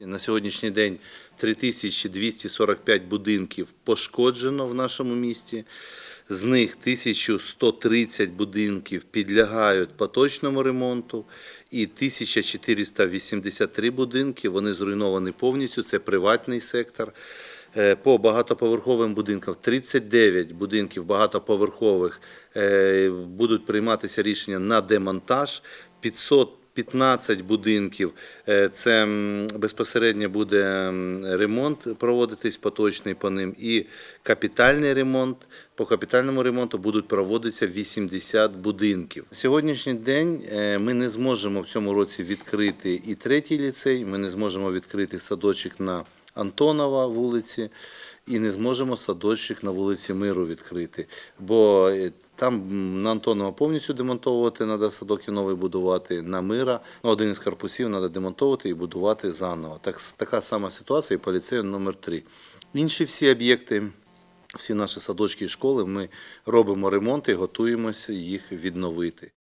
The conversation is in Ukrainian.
На сьогоднішній день 3245 будинків пошкоджено в нашому місті. З них 1130 будинків підлягають поточному ремонту, і 1483 будинки вони зруйновані повністю. Це приватний сектор. Е, По багатоповерховим будинкам 39 будинків багатоповерхових е, будуть прийматися рішення на демонтаж. 515 будинків е, це безпосередньо буде ремонт проводитись поточний по ним і капітальний ремонт. По капітальному ремонту будуть проводитися 80 будинків. Сьогоднішній день е, ми не зможемо в цьому році відкрити і третій ліцей. Ми не зможемо відкрити садочок на Антонова вулиці і не зможемо садочок на вулиці Миру відкрити. Бо е, там на Антонова повністю демонтовувати треба садок і новий будувати. На Мира один із корпусів треба демонтовувати і будувати заново. Так, така сама ситуація і по ліцею номер 3 Інші всі об'єкти. Всі наші садочки і школи ми робимо ремонт і готуємося їх відновити.